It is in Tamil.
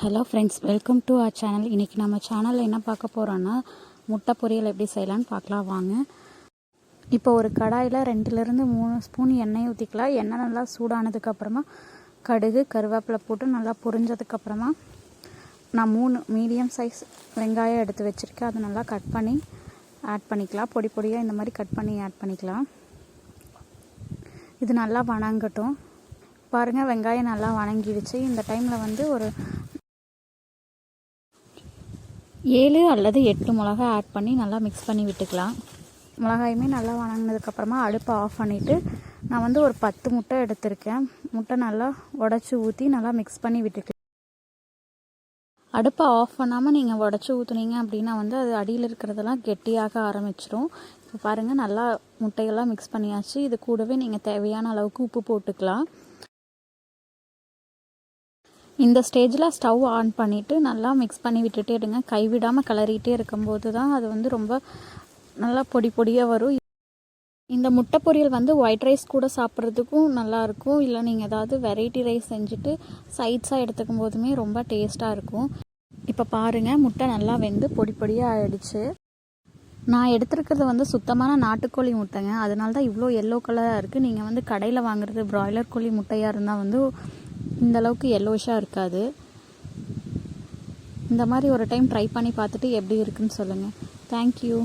Hello friends welcome to our channel இன்றைக்கி நம்ம சேனலில் என்ன பார்க்க போகிறோன்னா முட்டை பொரியல் எப்படி செய்யலான்னு பார்க்கலாம் வாங்க. இப்போ ஒரு கடாயில் ரெண்டுலேருந்து மூணு ஸ்பூன் எண்ணெய் ஊற்றிக்கலாம் எண்ணெய் நல்லா சூடானதுக்கப்புறமா கடுகு கருவேப்பிலை போட்டு நல்லா பொரிஞ்சதுக்கப்புறமா நான் மூணு மீடியம் சைஸ் வெங்காயம் எடுத்து வச்சுருக்கேன். அதை நல்லா கட் பண்ணி ஆட் பண்ணிக்கலாம். பொடி பொடியாக இந்த மாதிரி கட் பண்ணி ஆட் பண்ணிக்கலாம். இது நல்லா வணங்கட்டும். பாருங்கள் வெங்காயம் நல்லா வணங்கிடுச்சு. இந்த டைமில் வந்து ஒரு ஏழு அல்லது எட்டு மிளகா ஆட் பண்ணி நல்லா மிக்ஸ் பண்ணி விட்டுக்கலாம். மிளகாயுமே நல்லா வணங்கினதுக்கப்புறமா அடுப்பை ஆஃப் பண்ணிவிட்டு நான் வந்து ஒரு பத்து முட்டை எடுத்திருக்கேன். முட்டை நல்லா உடச்சி ஊற்றி நல்லா மிக்ஸ் பண்ணி விட்டுக்கலாம். அடுப்பை ஆஃப் பண்ணாமல் நீங்கள் உடச்சி ஊற்றுனீங்க அப்படின்னா வந்து அது அடியில் இருக்கிறதெல்லாம் கெட்டியாக ஆரம்பிச்சிரும். இப்போ பாருங்கள் நல்லா முட்டையெல்லாம் மிக்ஸ் பண்ணியாச்சு. இது கூடவே நீங்கள் தேவையான அளவுக்கு உப்பு போட்டுக்கலாம். இந்த ஸ்டேஜில் ஸ்டவ் ஆன் பண்ணிவிட்டு நல்லா மிக்ஸ் பண்ணி விட்டுட்டே இருங்க. கைவிடாமல் கிளறிட்டே இருக்கும்போது தான் அது வந்து ரொம்ப நல்லா பொடி பொடியாக வரும். இந்த முட்டை பொரியல் வந்து ஒயிட் ரைஸ் கூட சாப்பிட்றதுக்கும் நல்லாயிருக்கும் இல்லை நீங்கள் ஏதாவது வெரைட்டி ரைஸ் செஞ்சுட்டு சைட்ஸாக எடுத்துக்கும் போதுமே ரொம்ப டேஸ்ட்டாக இருக்கும். இப்போ பாருங்கள் முட்டை நல்லா வெந்து பொடி பொடியாக ஆயிடுச்சு. நான் எடுத்துருக்கிறது வந்து சுத்தமான நாட்டுக்கோழி முட்டைங்க. அதனால தான் இவ்வளோ எல்லோ கலராக இருக்குது நீங்கள் வந்து கடையில் வாங்குறது பிராய்லர் கோழி முட்டையாக இருந்தால் வந்து இந்த அளவுக்கு எல்லோஷாக இருக்காது. இந்த மாதிரி ஒரு டைம் ட்ரை பண்ணி பார்த்துட்டு எப்படி இருக்குன்னு சொல்லுங்கள் தேங்க்யூ